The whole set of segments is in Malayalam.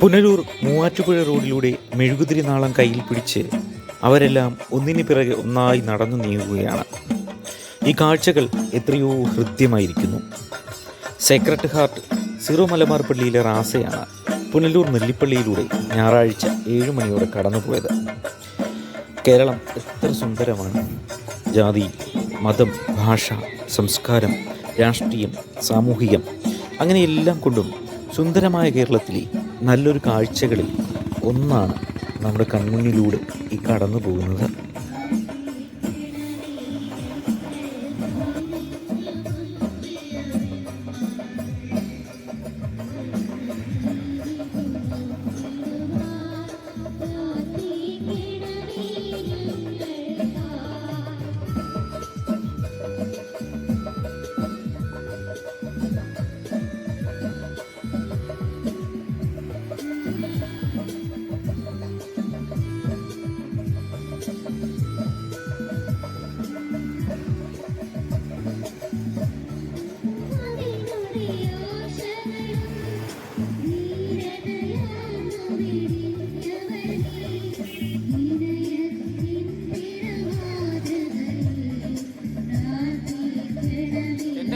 പുനലൂർ മൂവാറ്റുപുഴ റോഡിലൂടെ മെഴുകുതിരി നാളം കയ്യിൽ പിടിച്ച് അവരെല്ലാം ഒന്നിനു പിറകെ ഒന്നായി നടന്നു നീങ്ങുകയാണ്. ഈ കാഴ്ചകൾ എത്രയോ ഹൃദ്യമായിരിക്കുന്നു സെക്രട്ട് ഹാർട്ട് സീറോ മലബാർ പള്ളിയിലെ റാസയാണ് പുനലൂർ നെല്ലിപ്പള്ളിയിലൂടെ ഞായറാഴ്ച ഏഴ് മണിയോടെ കടന്നുപോയത്. കേരളം എത്ര സുന്ദരമാണ്. ജാതി മതം ഭാഷ സംസ്കാരം രാഷ്ട്രീയം സാമൂഹികം അങ്ങനെ എല്ലാം കൊണ്ടും സുന്ദരമായ കേരളത്തിലെ നല്ലൊരു കാഴ്ചകളിൽ ഒന്നാണ് നമ്മുടെ കൺമുന്നിലൂടെ ഈ കടന്നു പോകുന്നത്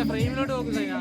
ഫ്രെയിമിലോട്ട് നോക്കും സൈന.